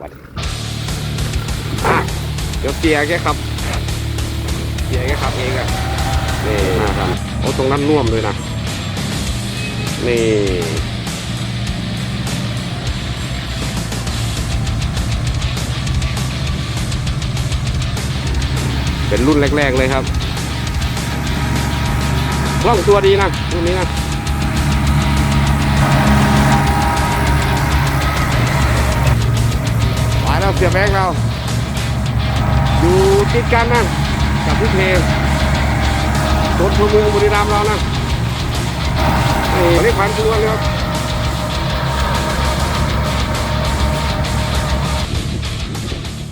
บัดอะเดี๋ยวเสียแกครับเสียแกครับเองอะนี่นะครับโอ้ตรงนั้นน่วมเลยนะ นี่เป็นรุ่นแรก ๆ เลยครับกล้องตัวดีนะรุ่นนี้นะ ไปแล้วเสียแบงค์เราอยู่ติดกันนะกับพี่เพรรถทั่วเมืองบุรีรัมย์เรานะนี่เรียกพันตัวเลย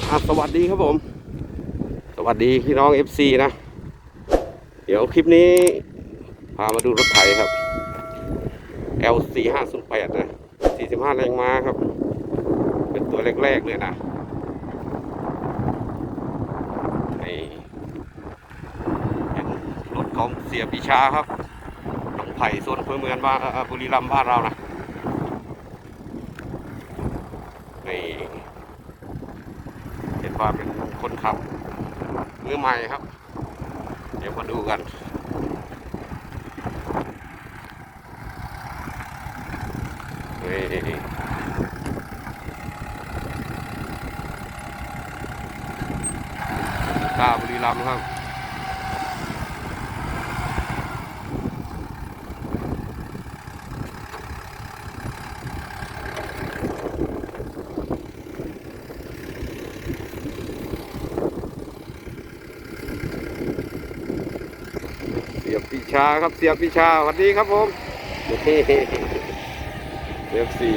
ครับสวัสดีครับผม สวัสดีพี่น้อง FC นะ เดี๋ยวคลิปนี้ พามาดูรถไถครับ L 4 5 0 8 นะ 45 แรงม้าครับ เป็นตัวแรก ๆ เลยนะนี่เป็นรถของเสียปีชาครับหนองไผ่โซนอำเภอเมืองบ้านบุรีรัมย์บ้านเรานะนี่เห็นว่าเป็นคนขับมือใหม่ครับ เดี๋ยวมาดูกันนี่ตาบุรีรัมย์ครับเสียบปีชาครับเสียบปีชาสวัสดีครับผมเฮ้เสียบสี่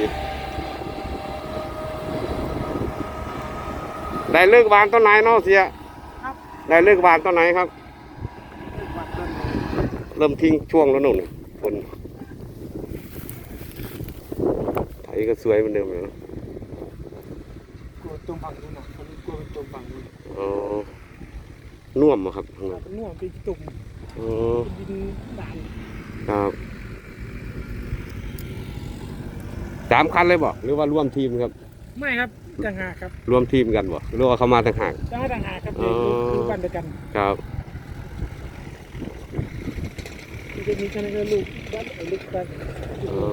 ได้เลิกบานต้นไหนเนาะเสียครับ ได้เลิกบานต้นไหนครับวัดต้นเริ่มทิ้งช่วงแล้วนุ่นฝนไทยก็สวยเหมือนเดิมเลยเนอะกลัวตรงฝั่งนู้นนะคนกลัวเป็นตรงฝั่งนู้นอ๋อน่วมเหรอครับข้างในเป็นน่วมเป็นตุ่มอ๋อเป็นดินด่านครับสามคันเลยบ่หรือว่าร่วมทีมครับ ไม่ครับ ต่างหากครับรวมทีมกันบ่หรือว่าเขามาต่างหากต่างหากต่างหากครับอ๋เดี๋ยวอดูกันเดียวกันครับมันจะมีกันก็ลูกบ้านไอ้ลูกบ้านอ๋อ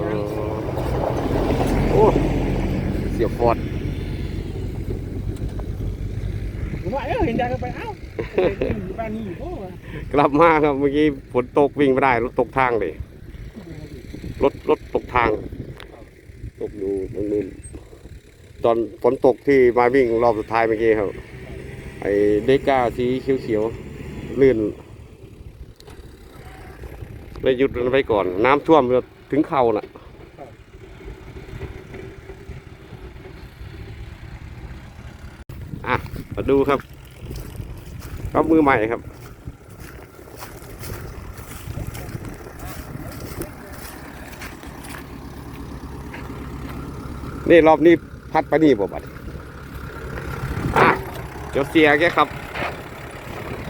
โอ้เสียบฟอร์ดผมว่าเอ้าเห็นใจก็ไปเอ้าอยู่บ้านนี้อยู่โอ้กลับมาครับเมื่อกี้ฝนตกวิ่งไม่ได้รถตกทางเลยรถรถตกทางตกอยู่ตรงนู้น ตอนฝนตกที่มาวิ่งรอบสุดท้ายเมื่อกี้ครับ ไอ้เดก้าสีเขียวๆลื่นเลยหยุดมันไว้ก่อน น้ำท่วมถึงเข่าน่ะอะมาดูครับครับมือใหม่ครับนี่รอบนี้ พัดไปนี่บ่บัดอะเดี๋ยวเสียแกครับ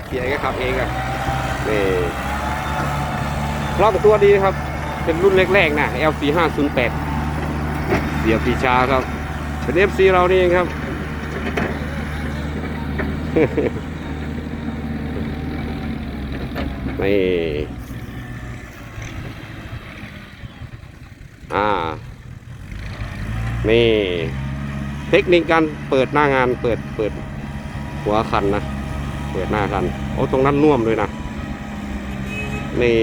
เสียแกครับเองอะนี่รอบตัวดีครับ เป็นรุ่นแรกๆนะ L 4 5 0 8 เสียปีชาครับ เป็น FC เรานี่เองครับนี่อ่า นี่ เทคนิคการเปิดหน้างานเปิดเปิดหัวคันนะ เปิดหน้าคันโอ้ตรงนั้นน่วมด้วยนะ นี่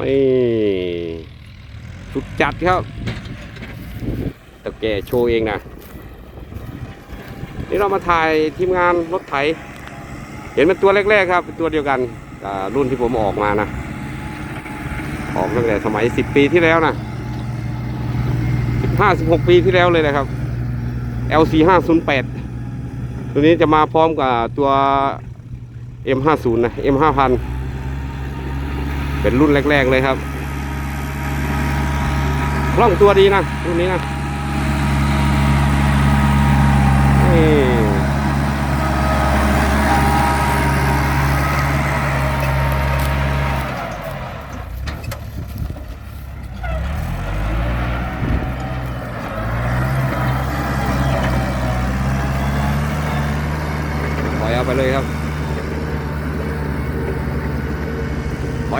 นี่ สุดจัดครับตะแกโชว์เองนะ นี่เรามาถ่ายทีมงานรถไถ เห็นเป็นตัวแรกๆครับเป็นตัวเดียวกันรุ่นที่ผมออกมานะ ออกตั้งแต่สมัย10ปีที่แล้วนะ15 16ปีที่แล้วเลยนะครับ LC 508ตัวนี้จะมาพร้อมกับตัว M50 นะ M5000 เป็นรุ่นแรก ๆ เลยครับกล้องตัวดีนะรุ่นนี้นะนี่ เลยครับ ถ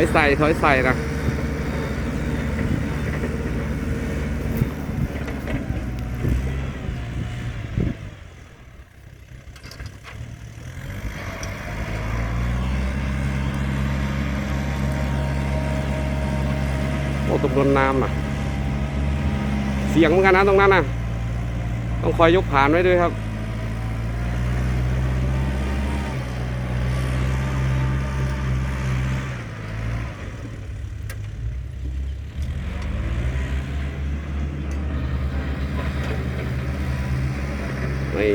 อยใส่ถอยใส่นะโอ้ตรงโดนน้ำน่ะ เสียงเหมือนกันนะตรงนั้นน่ะต้องคอยยกผ่านไว้ด้วยครับ นี่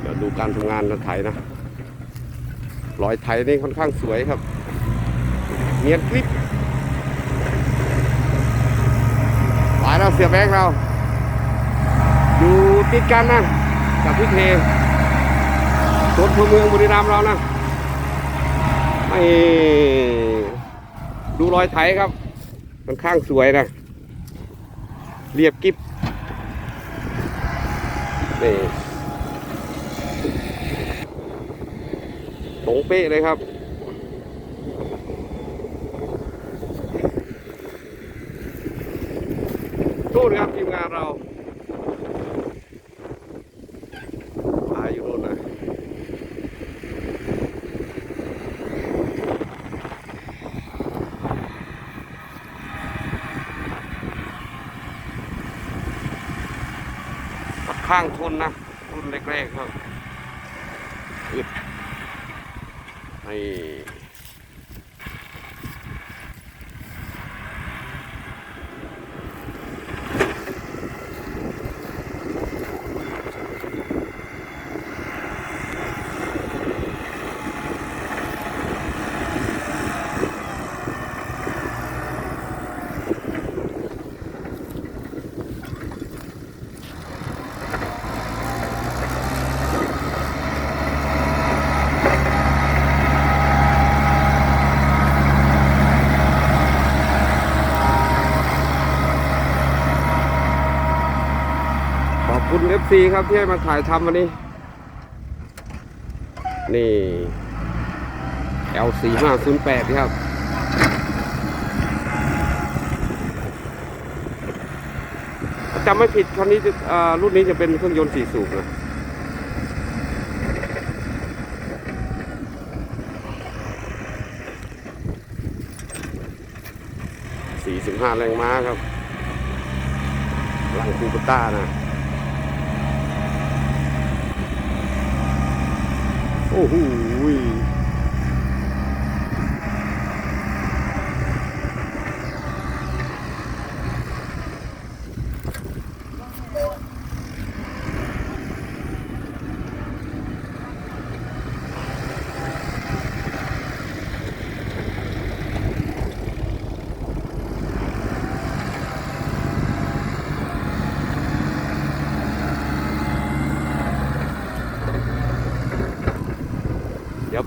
เดี๋ยวดู การทำงานรถไถนะรอยไถนี่ค่อนข้างสวยครับ เนียนกริบหลายเราเสียแบงค์เรา อยู่ติดกันนะ กับพี่เทสวนพลเมืองบุรีรัมย์เรานะไม่ดูรอยไถครับค่อนข้างสวยนะ เรียบกิบนี่ ตรงเป๊ะเลยครับสู้นครับทีมงานเราตาอยู่นู่นนะข้างทุนนะ รุ่นเล็กๆครับอึด ให้ FC ครับที่ให้มาถ่ายทำวันนี้ นี่ L4508 ครับจำไม่ผิดคันนี้จะอ่ารุ่นนี้จะเป็นเครื่องยนต์สี่สูบนะ45 แรงม้าครับ หลังคูปต้านะ โอ้โห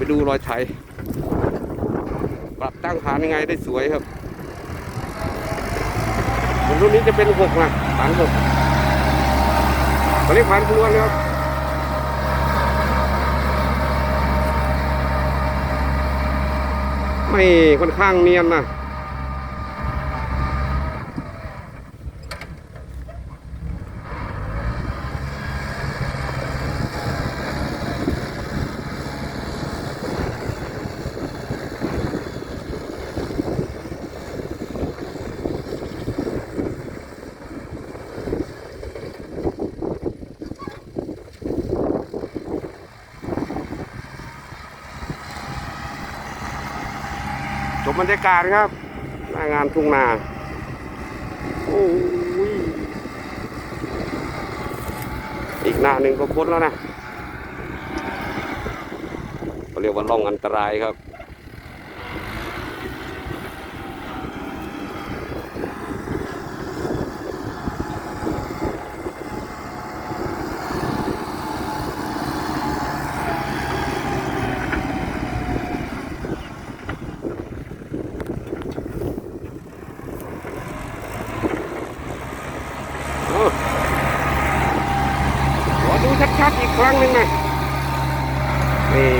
ไปดูรอยไถปรับตั้งฐานยังไงได้สวยครับวนรุ่นนี้จะเป็นหกนะฐานหกตอนนี้ผ่านครวนครับไม่ค่อนข้างเนียนนะ มบรรยากาศครับหน้างานทุ่งนาโอ้ยอีกหน้าหนึ่งก็พ้นแล้วนะเขาเรียกว่าล่องอันตรายครับ ชัดๆอีกครั้งหนึ่งนะ นี่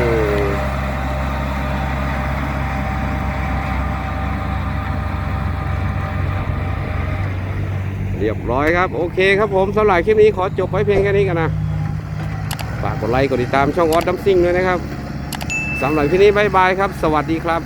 เรียบร้อยครับ โอเคครับผมสำหรับคลิปนี้ขอจบไว้เพียงแค่นี้กันนะฝากกดไลค์กดติดตามช่องออสดัมซิงด้วยนะครับสำหรับคลิปนี้บายบายครับ สวัสดีครับ